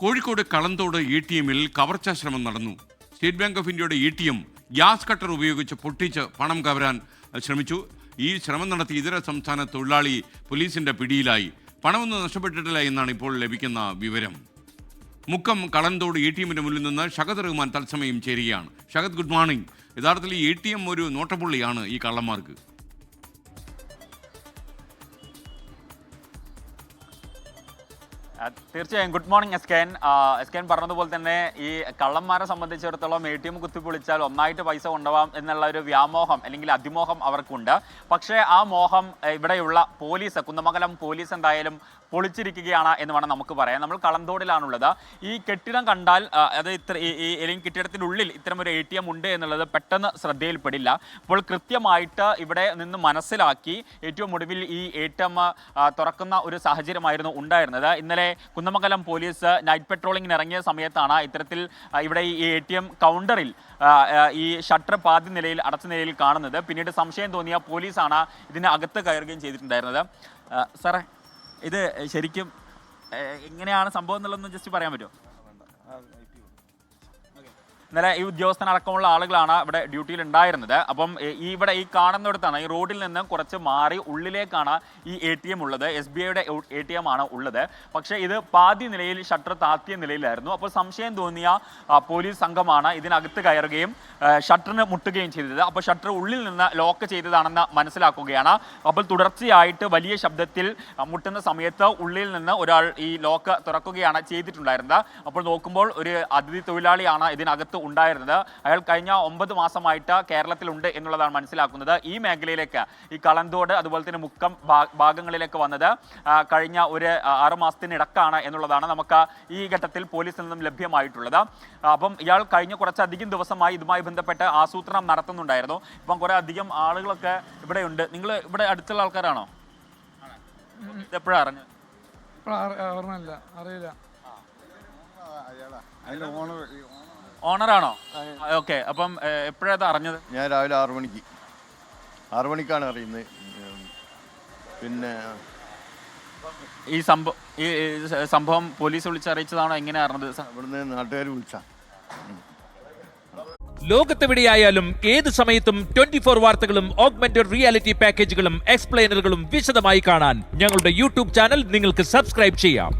Kozhikode Kalanthode A T എമ്മിൽ കവർച്ചാ ശ്രമം നടന്നു. സ്റ്റേറ്റ് ബാങ്ക് ഓഫ് ഇന്ത്യയുടെ A T M gas cutter ഉപയോഗിച്ച് പൊട്ടിച്ച് പണം കവരാൻ ശ്രമിച്ചു. ഈ ശ്രമം നടത്തിയ ഇതര സംസ്ഥാന തൊഴിലാളി പോലീസിന്റെ പിടിയിലായി. പണമൊന്നും നഷ്ടപ്പെട്ടിട്ടില്ല എന്നാണ് ഇപ്പോൾ ലഭിക്കുന്ന വിവരം. മുക്കം കളന്തോട് എ ടി എമ്മിന്റെ മുന്നിൽ നിന്ന് ഷഹദ് റഹ്മാൻ തത്സമയം ചേരുകയാണ്. Shahad good morning. യഥാർത്ഥത്തിൽ എ ടി എം ഒരു നോട്ടപ്പുള്ളിയാണ് ഈ കള്ളന്മാർക്ക്. തീർച്ചയായും. ഗുഡ് മോർണിംഗ് എസ് കെൻ എസ് കെൻ പറഞ്ഞതുപോലെ തന്നെ ഈ കള്ളന്മാരെ സംബന്ധിച്ചിടത്തോളം എ ടി എം കുത്തിപ്പൊളിച്ചാൽ ഒന്നായിട്ട് പൈസ കൊണ്ടുപോകാം എന്നുള്ള ഒരു വ്യാമോഹം അല്ലെങ്കിൽ അതിമോഹം അവർക്കുണ്ട്. പക്ഷേ ആ മോഹം ഇവിടെയുള്ള പോലീസ് കുന്നമംഗലം പോലീസ് എന്തായാലും പൊളിച്ചിരിക്കുകയാണ് എന്ന് വേണം നമുക്ക് പറയാം നമ്മൾ കളന്തോടിലാണുള്ളത് ഈ കെട്ടിടം കണ്ടാൽ അത് ഇത്ര ഈ- അല്ലെങ്കിൽ കെട്ടിടത്തിനുള്ളിൽ ഇത്തരം ഒരു എ ടി എം ഉണ്ട് എന്നുള്ളത് പെട്ടെന്ന് ശ്രദ്ധയിൽപ്പെടില്ല. അപ്പോൾ കൃത്യമായിട്ട് ഇവിടെ നിന്ന് മനസ്സിലാക്കി ഏറ്റവും ഒടുവിൽ ഈ എ ടി എം തുറക്കുന്ന ഒരു സാഹചര്യമായിരുന്നു ഉണ്ടായിരുന്നത്. ഇന്നലെ കുന്നമംഗലം പോലീസ് നൈറ്റ് പെട്രോളിങ്ങിന് ഇറങ്ങിയ സമയത്താണ് ഇത്തരത്തിൽ ഇവിടെ ഈ എ ടി എം കൗണ്ടറിൽ ഈ ഷട്ടർ പാതി നിലയിൽ അടച്ച നിലയിൽ കാണുന്നത്. പിന്നീട് സംശയം തോന്നിയ പോലീസാണ് ഇതിന് അകത്ത് കയറുകയും ചെയ്തിട്ടുണ്ടായിരുന്നത്. സാറേ ഇത് ശരിക്കും എങ്ങനെയാണ് സംഭവം എന്നുള്ളതെന്ന് ജസ്റ്റ് പറയാൻ പറ്റുമോ? ഇന്നലെ ഈ ഉദ്യോഗസ്ഥനടക്കമുള്ള ആളുകളാണ് ഇവിടെ ഡ്യൂട്ടിയിൽ ഉണ്ടായിരുന്നത് അപ്പം ഈ ഇവിടെ ഈ കാണുന്നിടത്താണ് ഈ റോഡിൽ നിന്ന് കുറച്ച് മാറി ഉള്ളിലേക്കാണ് ഈ എ ടി എം ഉള്ളത്. എസ് ബി ഐയുടെ എ ടി എം ആണ് ഉള്ളത്. പക്ഷേ ഇത് പാതി നിലയിൽ ഷട്ടർ താത്തിയ നിലയിലായിരുന്നു. അപ്പോൾ സംശയം തോന്നിയ പോലീസ് സംഘമാണ് ഇതിനകത്ത് കയറുകയും ഷട്ടറിന് മുട്ടുകയും ചെയ്തത്. അപ്പോൾ ഷട്ടർ ഉള്ളിൽ നിന്ന് ലോക്ക് ചെയ്തതാണെന്ന് മനസ്സിലാക്കുകയാണ്. അപ്പോൾ തുടർച്ചയായിട്ട് വലിയ ശബ്ദത്തിൽ മുട്ടുന്ന സമയത്ത് ഉള്ളിൽ നിന്ന് ഒരാൾ ഈ ലോക്ക് തുറക്കുകയാണ് ചെയ്തിട്ടുണ്ടായിരുന്നത്. അപ്പോൾ നോക്കുമ്പോൾ ഒരു അതിഥി തൊഴിലാളിയാണ് ഇതിനകത്ത് ഉണ്ടായിരുന്നത്. അയാൾ കഴിഞ്ഞ ഒമ്പത് മാസമായിട്ട് കേരളത്തിലുണ്ട് എന്നുള്ളതാണ് മനസ്സിലാക്കുന്നത്. ഈ മേഖലയിലേക്ക് ഈ കളന്തോട് അതുപോലെ തന്നെ മുക്കം ഭാഗങ്ങളിലേക്ക് വന്നത് കഴിഞ്ഞ ഒരു ആറുമാസത്തിനിടക്കാണ് ആറ് മാസത്തിനിടക്കാണ് എന്നുള്ളതാണ് നമുക്ക് ഈ ഘട്ടത്തിൽ പോലീസിൽ നിന്നും ലഭ്യമായിട്ടുള്ളത്. അപ്പം ഇയാൾ കഴിഞ്ഞ കുറച്ചധികം ദിവസമായി ഇതുമായി ബന്ധപ്പെട്ട് ആസൂത്രണം നടത്തുന്നുണ്ടായിരുന്നു. ഇപ്പം കുറെ അധികം ആളുകളൊക്കെ ഇവിടെയുണ്ട് നിങ്ങൾ ഇവിടെ അടുത്തുള്ള ആൾക്കാരാണോ? എപ്പോഴാണ് അറിഞ്ഞത്? അറിയില്ല. അതിന്റെ ഓണർ ഓണറാണോ? ഓക്കെ. അപ്പം എപ്പോഴാണ് അറിഞ്ഞത്? ഞാൻ രാവിലെ ആറു മണിക്ക്. ആറു മണിക്കാണ് അറിയുന്നത്. പിന്നെ ഈ സംഭവം ഈ സംഭവം പോലീസ് വിളിച്ചറിയിച്ചതാണോ? എങ്ങനെ അറിഞ്ഞത്? ഇവിടുന്ന് നാട്ടുകാർ വിളിച്ച. ലോകത്തെവിടെയായാലും ഏത് സമയത്തും ട്വന്റി ഫോർ വാർത്തകളും ഓഗ്മെന്റഡ് റിയാലിറ്റി പാക്കേജുകളും എക്സ്പ്ലെയിനറുകളും വിശദമായി കാണാൻ ഞങ്ങളുടെ യൂട്യൂബ് ചാനൽ നിങ്ങൾക്ക് സബ്സ്ക്രൈബ് ചെയ്യാം.